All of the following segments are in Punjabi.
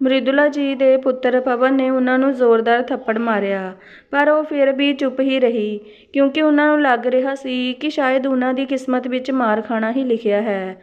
ਮ੍ਰਿਦੁਲਾ ਜੀ ਦੇ ਪੁੱਤਰ ਪਵਨ ਨੇ ਉਹਨਾਂ ਨੂੰ ਜ਼ੋਰਦਾਰ ਥੱਪੜ ਮਾਰਿਆ, ਪਰ ਉਹ ਫਿਰ ਵੀ ਚੁੱਪ ਹੀ ਰਹੀ, ਕਿਉਂਕਿ ਉਹਨਾਂ ਨੂੰ ਲੱਗ ਰਿਹਾ ਸੀ ਕਿ ਸ਼ਾਇਦ ਉਹਨਾਂ ਦੀ ਕਿਸਮਤ ਵਿੱਚ ਮਾਰ ਖਾਣਾ ਹੀ ਲਿਖਿਆ ਹੈ।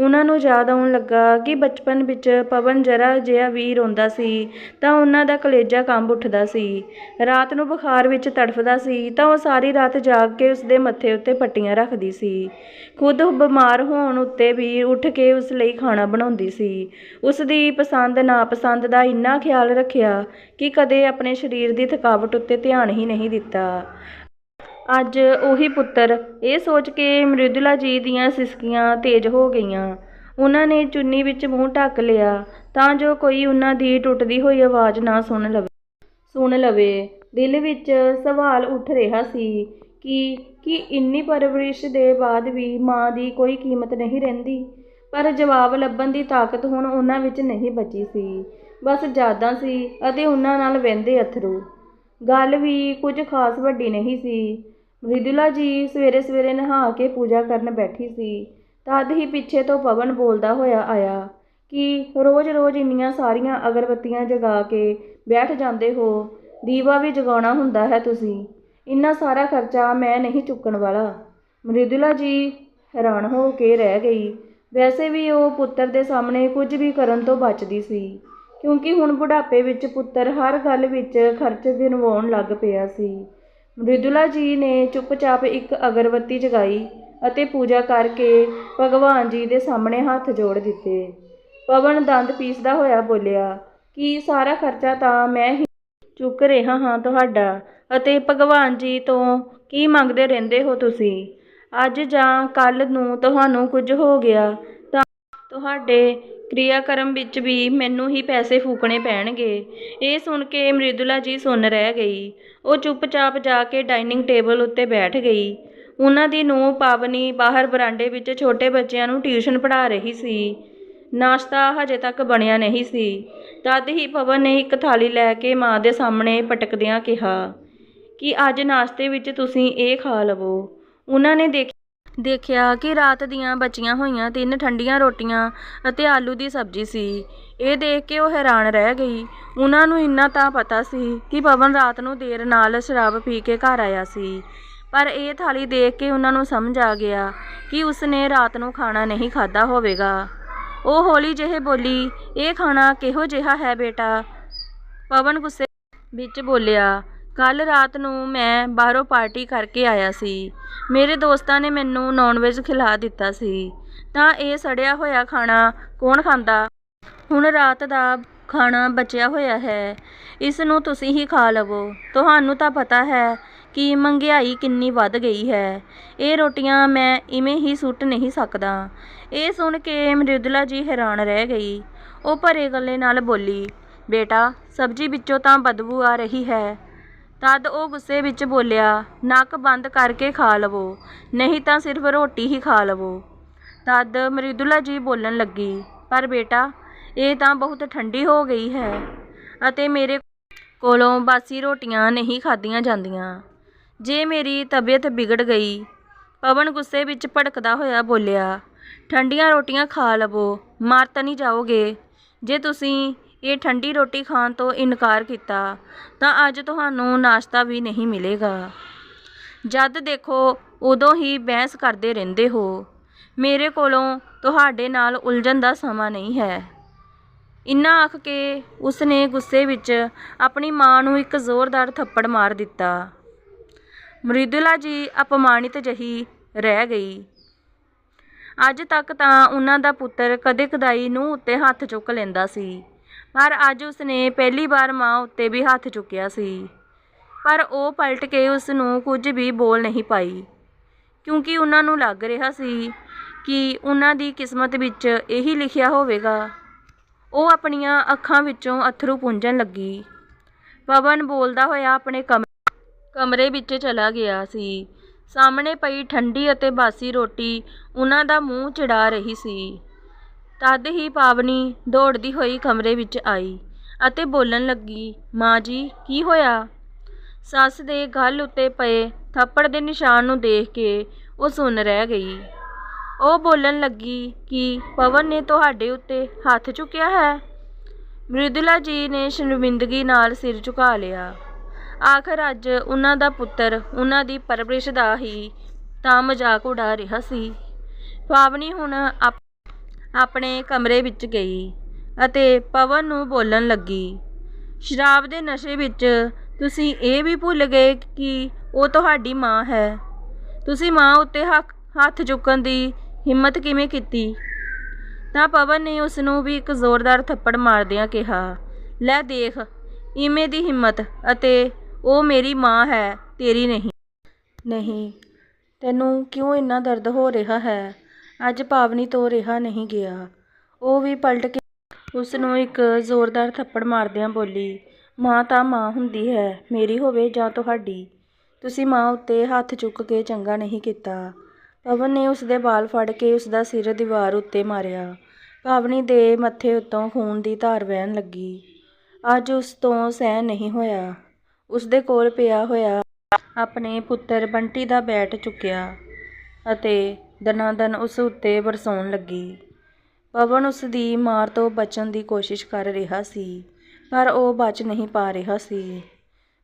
ਉਹਨਾਂ ਨੂੰ ਯਾਦ ਆਉਣ ਲੱਗਾ ਕਿ ਬਚਪਨ ਵਿੱਚ ਪਵਨ ਜਰਾ ਜਿਹਾ ਵੀ ਰੋਂਦਾ ਸੀ, ਤਾਂ ਉਹਨਾਂ ਦਾ ਕਲੇਜਾ ਕੰਬ ਉੱਠਦਾ ਸੀ। ਰਾਤ ਨੂੰ ਬੁਖਾਰ ਵਿੱਚ ਤੜਫਦਾ ਸੀ, ਤਾਂ ਉਹ ਸਾਰੀ ਰਾਤ ਜਾਗ ਕੇ ਉਸਦੇ ਮੱਥੇ ਉੱਤੇ ਪੱਟੀਆਂ ਰੱਖਦੀ ਸੀ। ਖੁਦ ਬਿਮਾਰ ਹੋਣ ਉੱਤੇ ਵੀ ਉੱਠ ਕੇ ਉਸ ਲਈ ਖਾਣਾ ਬਣਾਉਂਦੀ ਸੀ। ਉਸ ਦੀ ਪਸੰਦ ਨਾਪਸੰਦ ਦਾ ਇੰਨਾ ਖਿਆਲ ਰੱਖਿਆ ਕਿ ਕਦੇ ਆਪਣੇ ਸਰੀਰ ਦੀ ਥਕਾਵਟ ਉੱਤੇ ਧਿਆਨ ਹੀ ਨਹੀਂ ਦਿੱਤਾ। ਅੱਜ ਉਹੀ ਪੁੱਤਰ। ਇਹ ਸੋਚ ਕੇ ਮ੍ਰਿਦੁਲਾ ਜੀ ਦੀਆਂ ਸਿਸਕੀਆਂ ਤੇਜ਼ ਹੋ ਗਈਆਂ। ਉਹਨਾਂ ਨੇ ਚੁੰਨੀ ਵਿੱਚ ਮੂੰਹ ਢੱਕ ਲਿਆ, ਤਾਂ ਜੋ ਕੋਈ ਉਹਨਾਂ ਦੀ ਟੁੱਟਦੀ ਹੋਈ ਆਵਾਜ਼ ਨਾ ਸੁਣ ਲਵੇ। ਸੁਣ ਲਵੇ। ਦਿਲ ਵਿੱਚ ਸਵਾਲ ਉੱਠ ਰਿਹਾ ਸੀ ਕਿ, ਕੀ ਇੰਨੀ ਪਰਵਰਿਸ਼ ਦੇ ਬਾਅਦ ਵੀ ਮਾਂ ਦੀ ਕੋਈ ਕੀਮਤ ਨਹੀਂ ਰਹਿੰਦੀ। ਪਰ ਜਵਾਬ ਲੱਭਣ ਦੀ ਤਾਕਤ ਹੁਣ ਉਹਨਾਂ ਵਿੱਚ ਨਹੀਂ ਬਚੀ ਸੀ। ਬਸ ਯਾਦਾਂ ਸੀ ਅਤੇ ਉਹਨਾਂ ਨਾਲ ਵਹਿੰਦੇ ਅਥਰੂ। ਗੱਲ ਵੀ ਕੁਝ ਖਾਸ ਵੱਡੀ ਨਹੀਂ ਸੀ। ਮ੍ਰਿਦੁਲਾ ਜੀ ਸਵੇਰੇ ਸਵੇਰੇ ਨਹਾ ਕੇ ਪੂਜਾ ਕਰਨ ਬੈਠੀ ਸੀ। ਤਦ ਹੀ ਪਿੱਛੇ ਤੋਂ ਪਵਨ ਬੋਲਦਾ ਹੋਇਆ ਆਇਆ ਕਿ ਰੋਜ਼-ਰੋਜ਼ ਇੰਨੀਆਂ ਸਾਰੀਆਂ ਅਗਰਬੱਤੀਆਂ ਜਗਾ ਕੇ ਬੈਠ ਜਾਂਦੇ ਹੋ। ਦੀਵਾ ਵੀ ਜਗਾਉਣਾ ਹੁੰਦਾ ਹੈ ਤੁਸੀਂ। ਇੰਨਾ ਸਾਰਾ ਖਰਚਾ ਮੈਂ ਨਹੀਂ ਚੁੱਕਣ ਵਾਲਾ। ਮ੍ਰਿਦੁਲਾ ਜੀ ਹੈਰਾਨ ਹੋ ਕੇ ਰਹਿ ਗਈ। ਵੈਸੇ ਵੀ ਉਹ ਪੁੱਤਰ ਦੇ ਸਾਹਮਣੇ ਕੁਝ ਵੀ ਕਰਨ ਤੋਂ ਬਚਦੀ ਸੀ, ਕਿਉਂਕਿ ਹੁਣ ਬੁਢਾਪੇ ਵਿੱਚ ਪੁੱਤਰ ਹਰ ਗੱਲ ਵਿੱਚ ਖਰਚ ਗਿਣਵਾਉਣ ਲੱਗ ਪਿਆ ਸੀ। ਮ੍ਰਿਦੁਲਾ ਜੀ ਨੇ ਚੁੱਪਚਾਪ ਇੱਕ ਅਗਰਬੱਤੀ ਜਗਾਈ ਅਤੇ ਪੂਜਾ ਕਰਕੇ ਭਗਵਾਨ ਜੀ ਦੇ ਸਾਹਮਣੇ ਹੱਥ ਜੋੜ ਦਿੱਤੇ। ਪਵਨ ਦੰਦ ਪੀਸਦਾ ਹੋਇਆ ਬੋਲਿਆ, ਕਿ ਸਾਰਾ ਖਰਚਾ ਤਾਂ ਮੈਂ ਹੀ ਚੁੱਕ ਰਿਹਾ ਹਾਂ ਤੁਹਾਡਾ? ਅਤੇ ਭਗਵਾਨ ਜੀ ਤੋਂ ਕੀ ਮੰਗਦੇ ਰਹਿੰਦੇ ਹੋ ਤੁਸੀਂ? ਅੱਜ ਜਾਂ ਕੱਲ ਨੂੰ ਤੁਹਾਨੂੰ ਕੁਝ ਹੋ ਗਿਆ ਤਾਂ ਤੁਹਾਡੇ ਕਿਰਿਆਕਰਮ ਵਿੱਚ ਵੀ ਮੈਨੂੰ ਹੀ ਪੈਸੇ ਫੂਕਣੇ ਪੈਣਗੇ। ਇਹ ਸੁਣ ਕੇ ਮ੍ਰਿਦੁਲਾ ਜੀ ਸੁੰਨ ਰਹਿ ਗਈ। ਉਹ ਚੁੱਪਚਾਪ ਜਾ ਕੇ ਡਾਈਨਿੰਗ ਟੇਬਲ ਉੱਤੇ ਬੈਠ ਗਈ। ਉਹਨਾਂ ਦੀ ਨੂੰਹ ਪਾਵਨੀ ਬਾਹਰ ਬਰਾਂਡੇ ਵਿੱਚ ਛੋਟੇ ਬੱਚਿਆਂ ਨੂੰ ਟਿਊਸ਼ਨ ਪੜ੍ਹਾ ਰਹੀ ਸੀ। ਨਾਸ਼ਤਾ ਹਜੇ ਤੱਕ ਬਣਿਆ ਨਹੀਂ ਸੀ। ਤਦ ਹੀ ਪਵਨ ਨੇ ਇੱਕ ਥਾਲੀ ਲੈ ਕੇ ਮਾਂ ਦੇ ਸਾਹਮਣੇ ਪਟਕਦਿਆਂ ਕਿਹਾ, ਕਿ ਅੱਜ ਨਾਸ਼ਤੇ ਵਿੱਚ ਤੁਸੀਂ ਇਹ ਖਾ ਲਵੋ? ਉਹਨਾਂ ਨੇ ਦੇਖਿਆ ਦੇਖਿਆ ਕਿ ਰਾਤ ਦੀਆਂ ਬਚੀਆਂ ਹੋਈਆਂ ਤਿੰਨ ਠੰਡੀਆਂ ਰੋਟੀਆਂ ਅਤੇ ਆਲੂ ਦੀ ਸਬਜ਼ੀ ਸੀ। ਇਹ ਦੇਖ ਕੇ ਉਹ ਹੈਰਾਨ ਰਹਿ ਗਈ। ਉਹਨਾਂ ਨੂੰ ਇੰਨਾ ਤਾਂ ਪਤਾ ਸੀ ਕਿ ਪਵਨ ਰਾਤ ਨੂੰ ਦੇਰ ਨਾਲ ਸ਼ਰਾਬ ਪੀ ਕੇ ਘਰ ਆਇਆ ਸੀ। ਪਰ ਇਹ ਥਾਲੀ ਦੇਖ ਕੇ ਉਹਨਾਂ ਨੂੰ ਸਮਝ ਆ ਗਿਆ ਕਿ ਉਸਨੇ ਰਾਤ ਨੂੰ ਖਾਣਾ ਨਹੀਂ ਖਾਦਾ ਹੋਵੇਗਾ। ਉਹ ਹੌਲੀ ਜਿਹੇ ਬੋਲੀ, ਇਹ ਖਾਣਾ ਕਿਹੋ ਜਿਹਾ ਹੈ ਬੇਟਾ? ਪਵਨ ਗੁੱਸੇ ਵਿੱਚ ਬੋਲਿਆ ਕੱਲ੍ਹ ਰਾਤ ਨੂੰ ਮੈਂ ਬਾਹਰੋਂ ਪਾਰਟੀ ਕਰਕੇ ਆਇਆ ਸੀ। ਮੇਰੇ ਦੋਸਤਾਂ ਨੇ ਮੈਨੂੰ ਨੌਨਵੈਜ ਖਿਲਾ ਦਿੱਤਾ ਸੀ। ਤਾਂ ਇਹ ਸੜਿਆ ਹੋਇਆ ਖਾਣਾ ਕੌਣ ਖਾਂਦਾ? ਹੁਣ ਰਾਤ ਦਾ ਖਾਣਾ ਬਚਿਆ ਹੋਇਆ ਹੈ। ਇਸ ਨੂੰ ਤੁਸੀਂ ਹੀ ਖਾ ਲਵੋ। ਤੁਹਾਨੂੰ ਤਾਂ ਪਤਾ ਹੈ ਕਿ ਮਹਿੰਗਾਈ ਕਿੰਨੀ ਵੱਧ ਗਈ ਹੈ। ਇਹ ਰੋਟੀਆਂ ਮੈਂ ਇਵੇਂ ਹੀ ਸੁੱਟ ਨਹੀਂ ਸਕਦਾ। ਇਹ ਸੁਣ ਕੇ ਮ੍ਰਿਦੁਲਾ ਜੀ ਹੈਰਾਨ ਰਹਿ ਗਈ। ਉਹ ਭਰੇ ਗਲੇ ਨਾਲ ਬੋਲੀ, ਬੇਟਾ, ਸਬਜ਼ੀ ਵਿੱਚੋਂ ਤਾਂ ਬਦਬੂ ਆ ਰਹੀ ਹੈ। ਤਦ ਉਹ ਗੁੱਸੇ ਵਿੱਚ ਬੋਲਿਆ, ਨੱਕ ਬੰਦ ਕਰਕੇ ਖਾ ਲਵੋ, ਨਹੀਂ ਤਾਂ ਸਿਰਫ ਰੋਟੀ ਹੀ ਖਾ ਲਵੋ। ਤਦ ਮ੍ਰਿਦੁਲਾ ਜੀ ਬੋਲਣ ਲੱਗੀ, ਪਰ ਬੇਟਾ, ਇਹ ਤਾਂ ਬਹੁਤ ਠੰਡੀ ਹੋ ਗਈ ਹੈ ਅਤੇ ਮੇਰੇ ਕੋਲੋਂ ਬਾਸੀ ਰੋਟੀਆਂ ਨਹੀਂ ਖਾਧੀਆਂ ਜਾਂਦੀਆਂ। ਜੇ ਮੇਰੀ ਤਬੀਅਤ ਵਿਗੜ ਗਈ। ਪਵਨ ਗੁੱਸੇ ਵਿੱਚ ਭੜਕਦਾ ਹੋਇਆ ਬੋਲਿਆ, ਠੰਡੀਆਂ ਰੋਟੀਆਂ ਖਾ ਲਵੋ, ਮਰ ਤਾਂ ਨਹੀਂ ਜਾਓਗੇ? ਜੇ ਤੁਸੀਂ ਇਹ ਠੰਡੀ ਰੋਟੀ ਖਾਣ ਤੋਂ ਇਨਕਾਰ ਕੀਤਾ, ਤਾਂ ਅੱਜ ਤੁਹਾਨੂੰ ਨਾਸ਼ਤਾ ਵੀ ਨਹੀਂ ਮਿਲੇਗਾ। ਜਦ ਦੇਖੋ, ਉਦੋਂ ਹੀ ਬਹਿਸ ਕਰਦੇ ਰਹਿੰਦੇ ਹੋ। ਮੇਰੇ ਕੋਲੋਂ ਤੁਹਾਡੇ ਨਾਲ ਉਲਝਣ ਦਾ ਸਮਾਂ ਨਹੀਂ ਹੈ। ਇੰਨਾ ਆਖ ਕੇ ਉਸਨੇ ਗੁੱਸੇ ਵਿੱਚ ਆਪਣੀ ਮਾਂ ਨੂੰ ਇੱਕ ਜ਼ੋਰਦਾਰ ਥੱਪੜ ਮਾਰ ਦਿੱਤਾ। ਮ੍ਰਿਦੁਲਾ ਜੀ ਅਪਮਾਨਿਤ ਜਹੀ ਰਹਿ ਗਈ। ਅੱਜ ਤੱਕ ਤਾਂ ਉਹਨਾਂ ਦਾ ਪੁੱਤਰ ਕਦੇ ਕਦਾਈ ਨੂੰ ਉੱਤੇ ਹੱਥ ਚੁੱਕ ਲੈਂਦਾ ਸੀ। ਪਰ ਅੱਜ ਉਸਨੇ ਪਹਿਲੀ ਵਾਰ ਮਾਂ ਉੱਤੇ ਵੀ ਹੱਥ ਚੁੱਕਿਆ ਸੀ। ਪਰ ਉਹ ਪਲਟ ਕੇ ਉਸ ਨੂੰ ਕੁਝ ਵੀ ਬੋਲ ਨਹੀਂ ਪਾਈ। ਕਿਉਂਕਿ ਉਹਨਾਂ ਨੂੰ ਲੱਗ ਰਿਹਾ ਸੀ ਕਿ ਉਹਨਾਂ ਦੀ ਕਿਸਮਤ ਵਿੱਚ ਇਹੀ ਲਿਖਿਆ ਹੋਵੇਗਾ। ਉਹ ਆਪਣੀਆਂ ਅੱਖਾਂ ਵਿੱਚੋਂ ਅਥਰੂ ਪੁੰਝਣ ਲੱਗੀ। ਪਵਨ ਬੋਲਦਾ ਹੋਇਆ ਆਪਣੇ ਕਮ, ਕਮਰੇ ਵਿੱਚ ਚਲਾ ਗਿਆ ਸੀ। ਸਾਹਮਣੇ ਪਈ ਠੰਡੀ ਅਤੇ ਬਾਸੀ ਰੋਟੀ ਉਹਨਾਂ ਦਾ ਮੂੰਹ ਚੜਾ ਰਹੀ ਸੀ। ਤਦ ਹੀ ਪਾਵਨੀ ਦੌੜਦੀ ਹੋਈ ਕਮਰੇ ਵਿੱਚ ਆਈ ਅਤੇ ਬੋਲਣ ਲੱਗੀ, ਮਾਂ ਜੀ, ਕੀ ਹੋਇਆ? ਸੱਸ ਦੇ ਗਲ ਉੱਤੇ ਪਏ ਥੱਪੜ ਦੇ ਨਿਸ਼ਾਨ ਨੂੰ ਦੇਖ ਕੇ ਉਹ ਸੁਣ ਰਹਿ ਗਈ। ਉਹ ਬੋਲਣ ਲੱਗੀ ਕਿ ਪਵਨ ਨੇ ਤੁਹਾਡੇ ਉੱਤੇ ਹੱਥ ਚੁੱਕਿਆ ਹੈ। ਮ੍ਰਿਦੁਲਾ ਜੀ ਨੇ ਸ਼ਰਮਿੰਦਗੀ ਨਾਲ ਸਿਰ ਝੁਕਾ ਲਿਆ। ਆਖਰ ਅੱਜ ਉਹਨਾਂ ਦਾ ਪੁੱਤਰ ਉਹਨਾਂ ਦੀ ਪਰਵਰਿਸ਼ ਦਾ ਹੀ ਤਾਂ ਮਜ਼ਾਕ ਉਡਾ ਰਿਹਾ ਸੀ। ਪਾਵਨੀ ਹੁਣ ਆਪ- ਆਪਣੇ ਕਮਰੇ ਵਿੱਚ ਗਈ ਅਤੇ ਪਵਨ ਨੂੰ ਬੋਲਣ ਲੱਗੀ, ਸ਼ਰਾਬ ਦੇ ਨਸ਼ੇ ਵਿੱਚ ਤੁਸੀਂ ਇਹ ਵੀ ਭੁੱਲ ਗਏ ਕਿ ਉਹ ਤੁਹਾਡੀ ਮਾਂ ਹੈ। ਤੁਸੀਂ ਮਾਂ ਉੱਤੇ ਹੱਕ, ਹੱਥ ਚੁੱਕਣ ਦੀ ਹਿੰਮਤ ਕਿਵੇਂ ਕੀਤੀ? ਤਾਂ ਪਵਨ ਨੇ ਉਸ ਨੂੰ ਵੀ ਇੱਕ ਜ਼ੋਰਦਾਰ ਥੱਪੜ ਮਾਰਦਿਆਂ ਕਿਹਾ, ਲੈ ਦੇਖ, ਇਵੇਂ ਦੀ ਹਿੰਮਤ ਅਤੇ ਉਹ ਮੇਰੀ ਮਾਂ ਹੈ, ਤੇਰੀ ਨਹੀਂ। ਨਹੀਂ, ਤੈਨੂੰ ਕਿਉਂ ਇੰਨਾ ਦਰਦ ਹੋ ਰਿਹਾ ਹੈ? ਅੱਜ ਪਾਵਨੀ ਤੋਂ ਰਿਹਾ ਨਹੀਂ ਗਿਆ। ਉਹ ਵੀ ਪਲਟ ਕੇ ਉਸ ਨੂੰ ਇੱਕ ਜ਼ੋਰਦਾਰ ਥੱਪੜ ਮਾਰਦਿਆਂ ਬੋਲੀ, ਮਾਂ ਤਾਂ ਮਾਂ ਹੁੰਦੀ ਹੈ, ਮੇਰੀ ਹੋਵੇ ਜਾਂ ਤੁਹਾਡੀ। ਤੁਸੀਂ ਮਾਂ ਉੱਤੇ ਹੱਥ ਚੁੱਕ ਕੇ ਚੰਗਾ ਨਹੀਂ ਕੀਤਾ ਪਵਨ ਨੇ ਉਸ ਦੇ ਵਾਲ ਫੜ ਕੇ ਉਸ ਦਾ ਸਿਰ ਦੀਵਾਰ ਉੱਤੇ ਮਾਰਿਆ। ਪਾਵਨੀ ਦੇ ਮੱਥੇ ਉੱਤੋਂ ਖੂਨ ਦੀ ਧਾਰ ਵਹਿਣ ਲੱਗੀ। ਅੱਜ ਉਸ ਤੋਂ ਸਹਿ ਨਹੀਂ ਹੋਇਆ। ਉਸ ਦੇ ਕੋਲ ਪਿਆ ਹੋਇਆ ਆਪਣੇ ਪੁੱਤਰ ਬੰਟੀ ਦਾ ਬੈਟ ਚੁੱਕਿਆ ਅਤੇ ਦਨਾ ਦਨ ਉਸ ਉੱਤੇ ਬਰਸਾਉਣ ਲੱਗੀ। ਪਵਨ ਉਸ ਦੀ ਮਾਰ ਤੋਂ ਬਚਣ ਦੀ ਕੋਸ਼ਿਸ਼ ਕਰ ਰਿਹਾ ਸੀ, ਪਰ ਉਹ ਬਚ ਨਹੀਂ ਪਾ ਰਿਹਾ ਸੀ।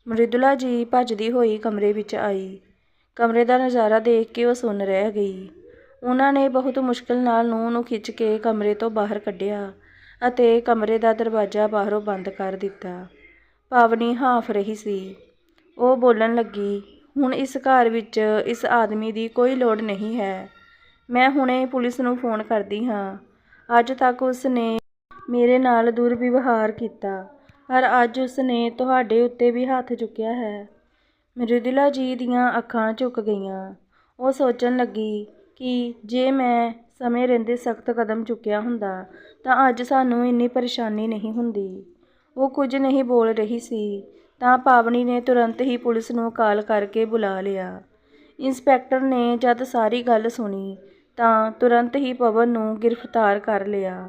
ਮ੍ਰਿਦੁਲਾ ਜੀ ਭੱਜਦੀ ਹੋਈ ਕਮਰੇ ਵਿੱਚ ਆਈ। ਕਮਰੇ ਦਾ ਨਜ਼ਾਰਾ ਦੇਖ ਕੇ ਉਹ ਸੁੰਨ ਰਹਿ ਗਈ। ਉਹਨਾਂ ਨੇ ਬਹੁਤ ਮੁਸ਼ਕਲ ਨਾਲ ਨੂੰਹ ਨੂੰ ਖਿੱਚ ਕੇ ਕਮਰੇ ਤੋਂ ਬਾਹਰ ਕੱਢਿਆ ਅਤੇ ਕਮਰੇ ਦਾ ਦਰਵਾਜ਼ਾ ਬਾਹਰੋਂ ਬੰਦ ਕਰ ਦਿੱਤਾ। ਪਾਵਨੀ ਹਾਫ ਰਹੀ ਸੀ। ਉਹ ਬੋਲਣ ਲੱਗੀ, ਹੁਣ ਇਸ ਘਰ ਵਿੱਚ ਇਸ ਆਦਮੀ ਦੀ ਕੋਈ ਲੋੜ ਨਹੀਂ ਹੈ। ਮੈਂ ਹੁਣੇ ਪੁਲਿਸ ਨੂੰ ਫੋਨ ਕਰਦੀ ਹਾਂ। ਅੱਜ ਤੱਕ ਉਸ ਨੇ ਮੇਰੇ ਨਾਲ ਦੁਰਵਿਵਹਾਰ ਕੀਤਾ, ਪਰ ਅੱਜ ਉਸ ਨੇ ਤੁਹਾਡੇ ਉੱਤੇ ਵੀ ਹੱਥ ਚੁੱਕਿਆ ਹੈ। ਮ੍ਰਿਦੁਲਾ ਜੀ ਦੀਆਂ ਅੱਖਾਂ ਝੁਕ ਗਈਆਂ। ਉਹ ਸੋਚਣ ਲੱਗੀ ਕਿ ਜੇ ਮੈਂ ਸਮੇਂ ਰਹਿੰਦੇ ਸਖਤ ਕਦਮ ਚੁੱਕਿਆ ਹੁੰਦਾ, ਤਾਂ ਅੱਜ ਸਾਨੂੰ ਇੰਨੀ ਪਰੇਸ਼ਾਨੀ ਨਹੀਂ ਹੁੰਦੀ। ਉਹ ਕੁਝ ਨਹੀਂ ਬੋਲ ਰਹੀ ਸੀ, ਤਾਂ ਪਾਵਨੀ ਨੇ ਤੁਰੰਤ ਹੀ ਪੁਲਿਸ ਨੂੰ ਕਾਲ ਕਰਕੇ ਬੁਲਾ ਲਿਆ। ਇੰਸਪੈਕਟਰ ਨੇ ਜਦ ਸਾਰੀ ਗੱਲ ਸੁਣੀ ਤਾਂ ਤੁਰੰਤ ਹੀ ਪਵਨ ਨੂੰ ਗ੍ਰਿਫਤਾਰ ਕਰ ਲਿਆ।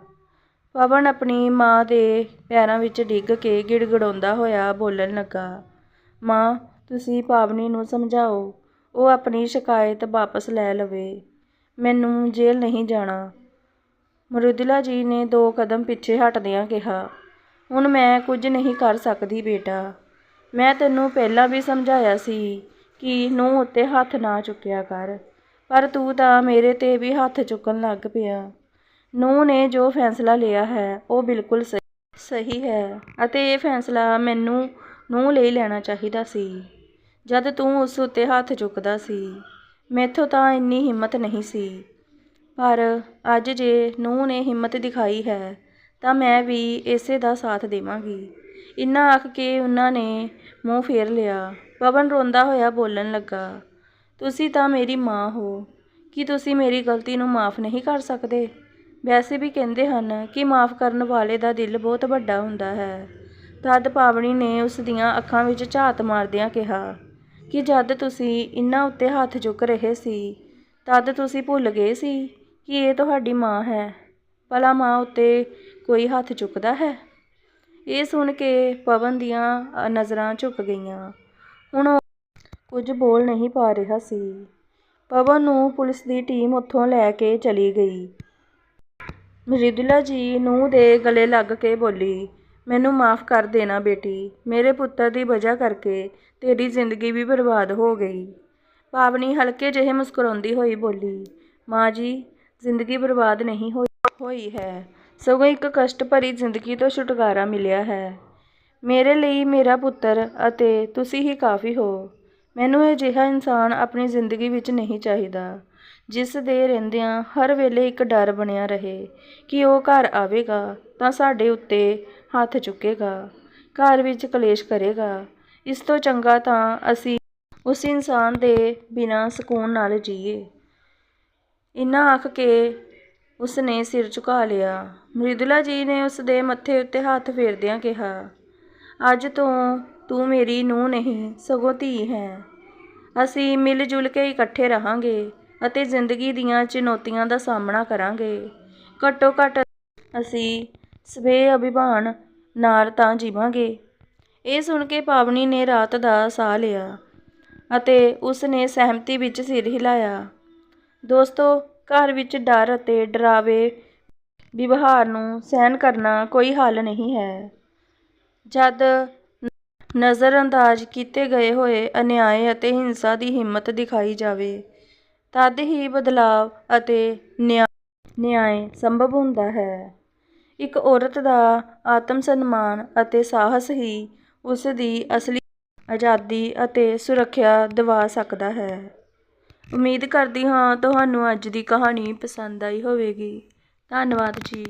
ਪਵਨ ਆਪਣੀ ਮਾਂ ਦੇ ਪੈਰਾਂ ਵਿੱਚ ਡਿੱਗ ਕੇ ਗਿੜਗੜਾਉਂਦਾ ਹੋਇਆ ਬੋਲਣ ਲੱਗਾ, ਮਾਂ, ਤੁਸੀਂ ਪਾਵਨੀ ਨੂੰ ਸਮਝਾਓ, ਉਹ ਆਪਣੀ ਸ਼ਿਕਾਇਤ ਵਾਪਸ ਲੈ ਲਵੇ। ਮੈਨੂੰ ਜੇਲ੍ਹ ਨਹੀਂ ਜਾਣਾ। ਮਰੁਦਲਾ ਜੀ ਨੇ ਦੋ ਕਦਮ ਪਿੱਛੇ ਹਟਦਿਆਂ ਕਿਹਾ, ਹੁਣ ਮੈਂ ਕੁਝ ਨਹੀਂ ਕਰ ਸਕਦੀ ਬੇਟਾ। ਮੈਂ ਤੈਨੂੰ ਪਹਿਲਾਂ ਵੀ ਸਮਝਾਇਆ ਸੀ ਕਿ ਨੂੰ ਉੱਤੇ ਹੱਥ ਨਾ ਚੁੱਕਿਆ ਕਰ। ਪਰ ਤੂੰ ਤਾਂ ਮੇਰੇ ਤੇ ਵੀ ਹੱਥ ਚੁੱਕਣ ਲੱਗ ਪਿਆ। ਨੂੰਹ ਨੇ ਜੋ ਫੈਸਲਾ ਲਿਆ ਹੈ, ਉਹ ਬਿਲਕੁਲ ਸਹੀ ਸਹੀ ਹੈ ਅਤੇ ਇਹ ਫੈਸਲਾ ਮੈਨੂੰ ਨੂੰਹ ਲਈ ਲੈਣਾ ਚਾਹੀਦਾ ਸੀ। ਜਦ ਤੂੰ ਉਸ ਉੱਤੇ ਹੱਥ ਚੁੱਕਦਾ ਸੀ, ਮੈਥੋਂ ਤਾਂ ਇੰਨੀ ਹਿੰਮਤ ਨਹੀਂ ਸੀ। ਪਰ ਅੱਜ ਜੇ ਨੂੰਹ ਨੇ ਹਿੰਮਤ ਦਿਖਾਈ ਹੈ, ਤਾਂ ਮੈਂ ਵੀ ਇਸੇ ਦਾ ਸਾਥ ਦੇਵਾਂਗੀ। ਇੰਨਾ ਆਖ ਕੇ ਉਹਨਾਂ ਨੇ ਮੂੰਹ ਫੇਰ ਲਿਆ। ਪਵਨ ਰੋਂਦਾ ਹੋਇਆ ਬੋਲਣ ਲੱਗਾ। ਤੁਸੀਂ ਤਾਂ ਮੇਰੀ ਮਾਂ ਹੋ। ਕੀ ਤੁਸੀਂ ਮੇਰੀ ਗਲਤੀ ਨੂੰ ਮਾਫ ਨਹੀਂ ਕਰ ਸਕਦੇ? ਵੈਸੇ ਵੀ ਕਹਿੰਦੇ ਹਨ ਕਿ ਮਾਫ ਕਰਨ ਵਾਲੇ ਦਾ ਦਿਲ ਬਹੁਤ ਵੱਡਾ ਹੁੰਦਾ ਹੈ। ਤਦ ਪਾਵਣੀ ਨੇ ਉਸ ਦੀਆਂ ਅੱਖਾਂ ਵਿੱਚ ਝਾਤ ਮਾਰਦਿਆਂ ਕਿਹਾ ਕਿ ਜਦ ਤੁਸੀਂ ਇਹਨਾਂ ਉੱਤੇ ਹੱਥ ਚੁੱਕ ਰਹੇ ਸੀ, ਤਦ ਤੁਸੀਂ ਭੁੱਲ ਗਏ ਸੀ ਕਿ ਇਹ ਤੁਹਾਡੀ ਮਾਂ ਹੈ। ਭਲਾ ਮਾਂ ਉੱਤੇ ਕੋਈ ਹੱਥ ਚੁੱਕਦਾ ਹੈ? ਇਹ ਸੁਣ ਕੇ ਪਵਨ ਦੀਆਂ ਨਜ਼ਰਾਂ ਝੁਕ ਗਈਆਂ। ਹੁਣ ਕੁਝ ਬੋਲ ਨਹੀਂ ਪਾ ਰਿਹਾ ਸੀ। ਪਵਨ ਨੂੰ ਪੁਲਿਸ ਦੀ ਟੀਮ ਉੱਥੋਂ ਲੈ ਕੇ ਚਲੀ ਗਈ। ਮ੍ਰਿਦੁਲਾ ਜੀ ਨੂੰ ਦੇ ਗਲੇ ਲੱਗ ਕੇ ਬੋਲੀ, ਮੈਨੂੰ ਮਾਫ ਕਰ ਦੇਣਾ ਬੇਟੀ, ਮੇਰੇ ਪੁੱਤਰ ਦੀ ਵਜ੍ਹਾ ਕਰਕੇ ਤੇਰੀ ਜ਼ਿੰਦਗੀ ਵੀ ਬਰਬਾਦ ਹੋ ਗਈ। ਪਾਵਨੀ ਹਲਕੇ ਜਿਹੇ ਮੁਸਕਰਾਉਂਦੀ ਹੋਈ ਬੋਲੀ, ਮਾਂ ਜੀ, ਜ਼ਿੰਦਗੀ ਬਰਬਾਦ ਨਹੀਂ ਹੋਈ ਹੋਈ ਹੈ। ਸਗੋਂ ਇੱਕ ਕਸ਼ਟ ਭਰੀ ਜ਼ਿੰਦਗੀ ਤੋਂ ਛੁਟਕਾਰਾ ਮਿਲਿਆ ਹੈ। ਮੇਰੇ ਲਈ ਮੇਰਾ ਪੁੱਤਰ ਅਤੇ ਤੁਸੀਂ ਹੀ ਕਾਫੀ ਹੋ। ਮੈਨੂੰ ਅਜਿਹਾ ਇਨਸਾਨ ਆਪਣੀ ਜ਼ਿੰਦਗੀ ਵਿੱਚ ਨਹੀਂ ਚਾਹੀਦਾ, ਜਿਸ ਦੇ ਰਹਿੰਦਿਆਂ ਹਰ ਵੇਲੇ ਇੱਕ ਡਰ ਬਣਿਆ ਰਹੇ ਕਿ ਉਹ ਘਰ ਆਵੇਗਾ ਤਾਂ ਸਾਡੇ ਉੱਤੇ ਹੱਥ ਚੁੱਕੇਗਾ, ਘਰ ਵਿੱਚ ਕਲੇਸ਼ ਕਰੇਗਾ। ਇਸ ਤੋਂ ਚੰਗਾ ਤਾਂ ਅਸੀਂ ਉਸ ਇਨਸਾਨ ਦੇ ਬਿਨਾਂ ਸਕੂਨ ਨਾਲ ਜੀਏ। ਇੰਨਾ ਆਖ ਕੇ ਉਸ ਨੇ ਸਿਰ ਝੁਕਾ ਲਿਆ। ਮ੍ਰਿਦੁਲਾ ਜੀ ਨੇ ਉਸ ਦੇ ਮੱਥੇ ਉੱਤੇ ਹੱਥ ਫੇਰਦਿਆਂ ਕਿਹਾ, ਅੱਜ ਤੋਂ ਤੂੰ ਮੇਰੀ ਨੂੰਹ ਨਹੀਂ, ਸਗੋਂ ਧੀ ਹੈ। ਅਸੀਂ ਮਿਲ ਜੁਲ ਕੇ ਇਕੱਠੇ ਰਹਾਂਗੇ ਅਤੇ ਜ਼ਿੰਦਗੀ ਦੀਆਂ ਚੁਣੌਤੀਆਂ ਦਾ ਸਾਹਮਣਾ ਕਰਾਂਗੇ। ਘੱਟੋ ਘੱਟ ਅਸੀਂ ਸਵੇ ਅਭਿਮਾਨ ਨਾਲ ਤਾਂ ਜੀਵਾਂਗੇ। ਇਹ ਸੁਣ ਕੇ ਪਾਵਨੀ ਨੇ ਰਾਤ ਦਾ ਸਾਹ ਲਿਆ ਅਤੇ ਉਸ ਨੇ ਸਹਿਮਤੀ ਵਿੱਚ ਸਿਰ ਹਿਲਾਇਆ। ਦੋਸਤੋ, ਘਰ ਵਿੱਚ ਡਰ ਅਤੇ ਡਰਾਵੇ ਵਿਵਹਾਰ ਨੂੰ ਸਹਿਣ ਕਰਨਾ ਕੋਈ ਹੱਲ ਨਹੀਂ ਹੈ। ਜਦ ਨਜ਼ਰਅੰਦਾਜ਼ ਕੀਤੇ ਗਏ ਹੋਏ ਅਨਿਆਏ ਅਤੇ ਹਿੰਸਾ ਦੀ ਹਿੰਮਤ ਦਿਖਾਈ ਜਾਵੇ। ਤਦ ਹੀ ਬਦਲਾਵ ਅਤੇ ਨਿਆਂ ਨਿਆਂ ਸੰਭਵ ਹੁੰਦਾ ਹੈ। ਇੱਕ ਔਰਤ ਦਾ ਆਤਮ ਸਨਮਾਨ ਅਤੇ ਸਾਹਸ ਹੀ ਉਸ ਦੀ ਅਸਲੀ ਆਜ਼ਾਦੀ ਅਤੇ ਸੁਰੱਖਿਆ ਦਿਵਾ ਸਕਦਾ ਹੈ। ਉਮੀਦ ਕਰਦੀ ਹਾਂ ਤੁਹਾਨੂੰ ਅੱਜ ਦੀ ਕਹਾਣੀ ਪਸੰਦ ਆਈ ਹੋਵੇਗੀ। ਧੰਨਵਾਦ ਜੀ।